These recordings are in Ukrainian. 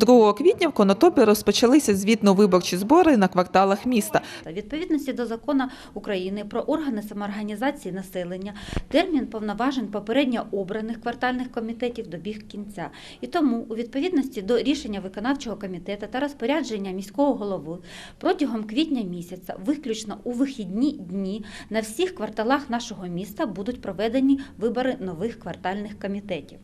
2 квітня в Конотопі розпочалися звітно-виборчі збори на кварталах міста. Відповідності до закону України про органи самоорганізації населення термін повноважень попередньо обраних квартальних комітетів добіг кінця. І тому, у відповідності до рішення виконавчого комітету та розпорядження міського голови протягом квітня місяця, виключно у вихідні дні, на всіх кварталах нашого міста будуть проведені вибори нових квартальних комітетів.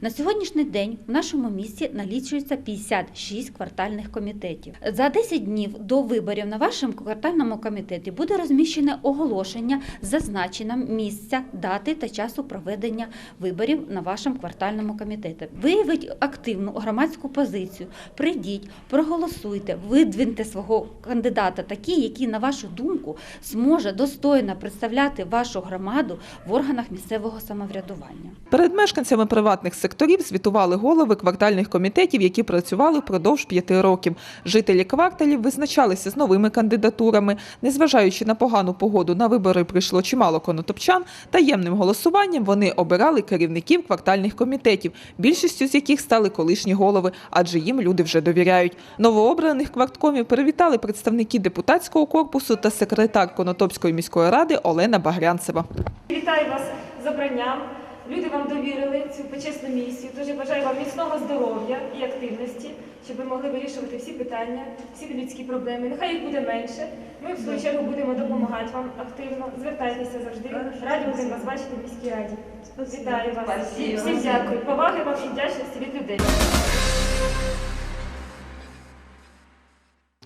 На сьогоднішній день в нашому місті налічується 56 квартальних комітетів. За 10 днів до виборів на вашому квартальному комітеті буде розміщене оголошення з зазначенням місця, дати та часу проведення виборів на вашому квартальному комітеті. Виявіть активну громадську позицію, прийдіть, проголосуйте, видвиньте свого кандидата, такий, який, на вашу думку, зможе достойно представляти вашу громаду в органах місцевого самоврядування. Перед мешканцями приватних секторів звітували голови квартальних комітетів, які працювали впродовж п'яти років. Жителі кварталів визначалися з новими кандидатурами. Незважаючи на погану погоду, на вибори прийшло чимало конотопчан. Таємним голосуванням вони обирали керівників квартальних комітетів, більшістю з яких стали колишні голови, адже їм люди вже довіряють. Новообраних кварткомів привітали представники депутатського корпусу та секретар Конотопської міської ради Олена Багрянцева. Вітаю вас з обранням. Люди вам довірили цю почесну місію. Дуже бажаю вам міцного здоров'я і активності, щоб ви могли вирішувати всі питання, всі людські проблеми. Нехай їх буде менше. Ми в свою чергу будемо допомагати вам активно. Звертайтеся завжди. Раді будемо вас бачити в міській раді. Вітаю вас. Всім дякую. Поваги вам і вдячності від людей.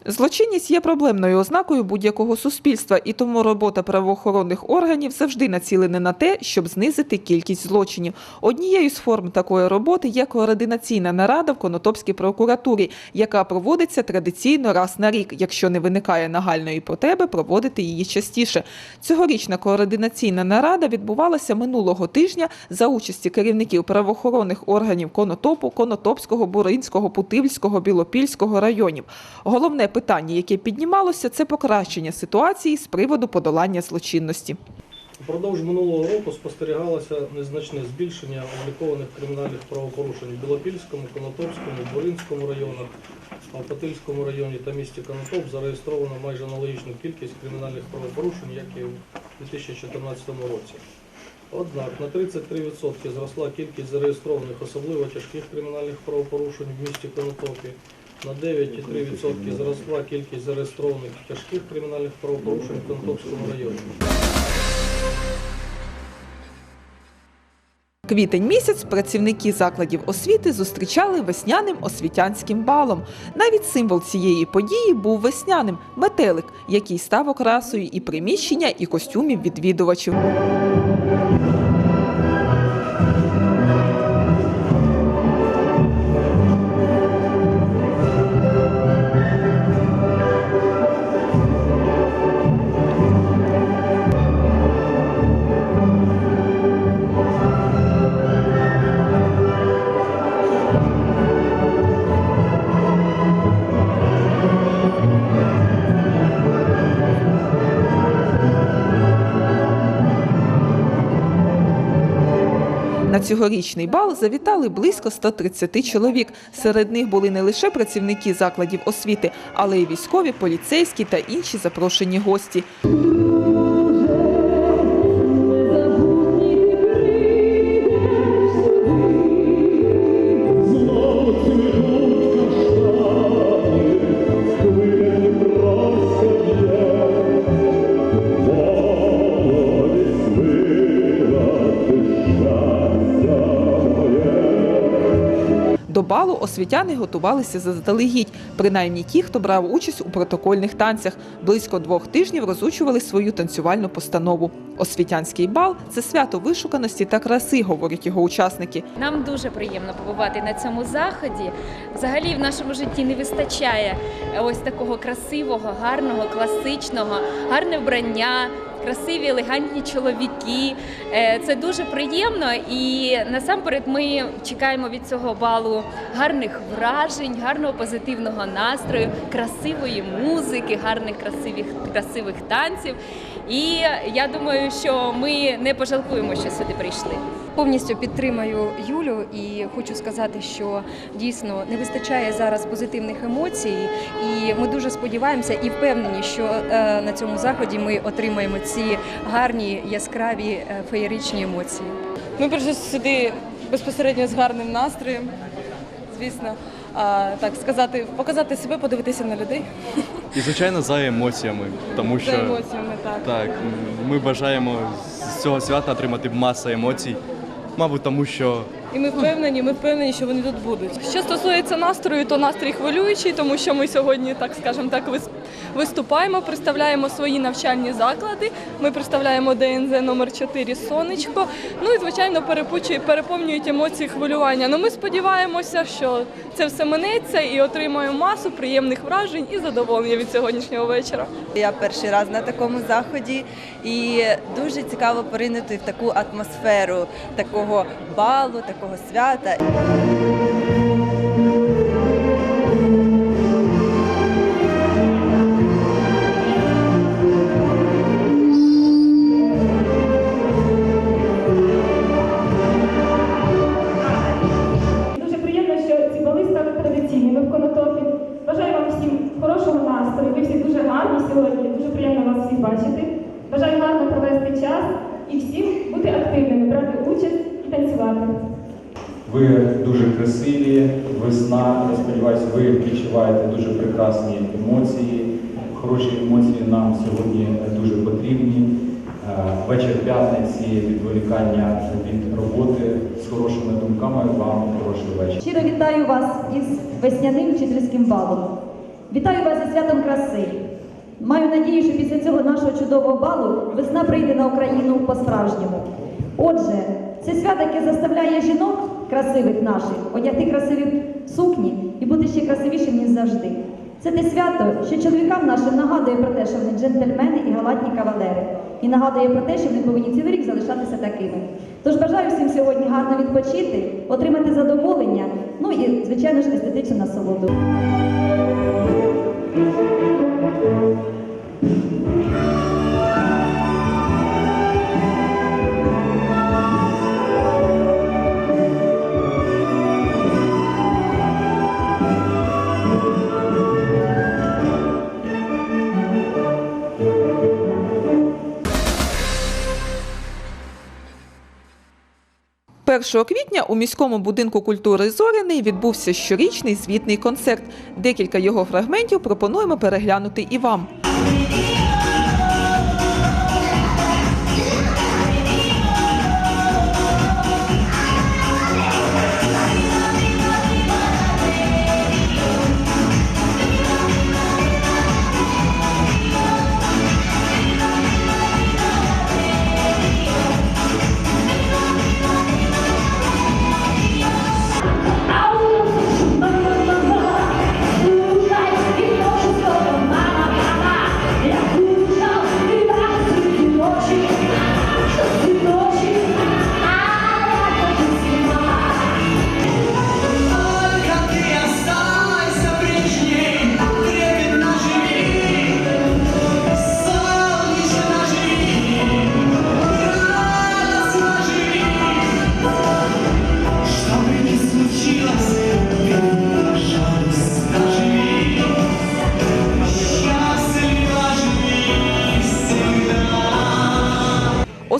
Злочинність є проблемною ознакою будь-якого суспільства, і тому робота правоохоронних органів завжди націлена на те, щоб знизити кількість злочинів. Однією з форм такої роботи є координаційна нарада в Конотопській прокуратурі, яка проводиться традиційно раз на рік, якщо не виникає нагальної потреби проводити її частіше. Цьогорічна координаційна нарада відбувалася минулого тижня за участі керівників правоохоронних органів Конотопу, Конотопського, Буринського, Путивльського, Білопільського районів. Головне питання, яке піднімалося, це покращення ситуації з приводу подолання злочинності. Упродовж минулого року спостерігалося незначне збільшення облікованих кримінальних правопорушень в Білопільському, Конотопському, Буринському районах, а в Патильському районі та місті Конотоп зареєстровано майже аналогічну кількість кримінальних правопорушень, як і у 2014 році. Однак на 33% зросла кількість зареєстрованих особливо тяжких кримінальних правопорушень в місті Конотопі. На 9,3% зросла кількість зареєстрованих тяжких кримінальних правопорушень в Конотопському районі. Квітень місяць працівники закладів освіти зустрічали весняним освітянським балом. Навіть символ цієї події був весняним метелик, який став окрасою і приміщення, і костюмів відвідувачів. Цьогорічний бал завітали близько 130 чоловік. Серед них були не лише працівники закладів освіти, але й військові, поліцейські та інші запрошені гості. До балу освітяни готувалися заздалегідь, принаймні ті, хто брав участь у протокольних танцях. Близько двох тижнів розучували свою танцювальну постанову. Освітянський бал це свято вишуканості та краси, говорять його учасники. Нам дуже приємно побувати на цьому заході. Взагалі в нашому житті не вистачає ось такого красивого, гарного, класичного, гарне вбрання. Красиві, елегантні чоловіки. Е, Це дуже приємно, і насамперед ми чекаємо від цього балу гарних вражень, гарного позитивного настрою, красивої музики, гарних красивих, красивих танців. І я думаю, що ми не пожалкуємо, що сюди прийшли. Повністю підтримую Юлю і хочу сказати, що дійсно не вистачає зараз позитивних емоцій, і ми дуже сподіваємося і впевнені, що е, на цьому заході ми отримаємо ці гарні, яскраві, е, феєричні емоції. Ми прийшли сюди безпосередньо з гарним настроєм, звісно. А, так сказати, показати себе, подивитися на людей І звичайно за емоціями, тому що за емоціями. Так. так, ми бажаємо з цього свята отримати масу емоцій. Мабуть, тому що І ми впевнені, ми впевнені, що вони тут будуть. Що стосується настрою, то настрій хвилюючий, тому що ми сьогодні, так скажемо так, вис- виступаємо, представляємо свої навчальні заклади. Ми представляємо ДНЗ номер 4 Сонечко. Ну і звичайно перепучує- переповнюють емоції хвилювання. Ну ми сподіваємося, що це все минеться і отримаємо масу приємних вражень і задоволення від сьогоднішнього вечора. Я перший раз на такому заході і дуже цікаво поринути в таку атмосферу такого балу, такого свята. Дуже гарні сьогодні. Дуже приємно вас всіх бачити. Бажаю гарно провести час і всім бути активними, брати участь і танцювати. Ви дуже красиві, весна. Я сподіваюся, ви відчуваєте дуже прекрасні емоції. Хороші емоції нам сьогодні дуже потрібні. Е, Вечір п'ятниці, відволікання від роботи з хорошими думками. Вам хороший вечір. Щиро вітаю вас із весняним вчительським балом. Вітаю вас зі святом краси. Маю надію, що після цього нашого чудового балу весна прийде на Україну по-справжньому. Отже, це свято, яке заставляє жінок красивих наших одягти красиві сукні і бути ще красивішим, ніж завжди. Це те свято, що чоловікам нашим нагадує про те, що вони джентльмени і галатні кавалери, і нагадує про те, що вони повинні цілий рік залишатися такими. Тож бажаю всім сьогодні гарно відпочити, отримати задоволення, ну і, звичайно ж, естетичну насолоду. – 1 квітня у міському будинку культури Зоряний відбувся щорічний звітний концерт. Декілька його фрагментів пропонуємо переглянути і вам.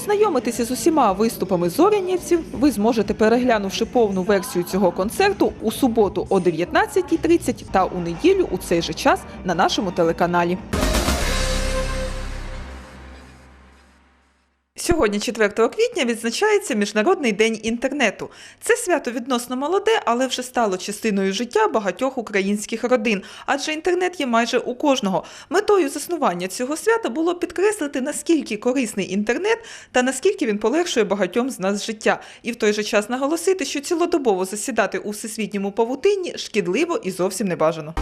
Ознайомитися з усіма виступами зорянівців ви зможете переглянувши повну версію цього концерту у суботу о 19.30 та у неділю у цей же час на нашому телеканалі. Сьогодні, 4 квітня, відзначається Міжнародний день інтернету. Це свято відносно молоде, але вже стало частиною життя багатьох українських родин, адже інтернет є майже у кожного. Метою заснування цього свята було підкреслити, наскільки корисний інтернет та наскільки він полегшує багатьом з нас життя, і в той же час наголосити, що цілодобово засідати у всесвітньому павутинні шкідливо і зовсім не бажано.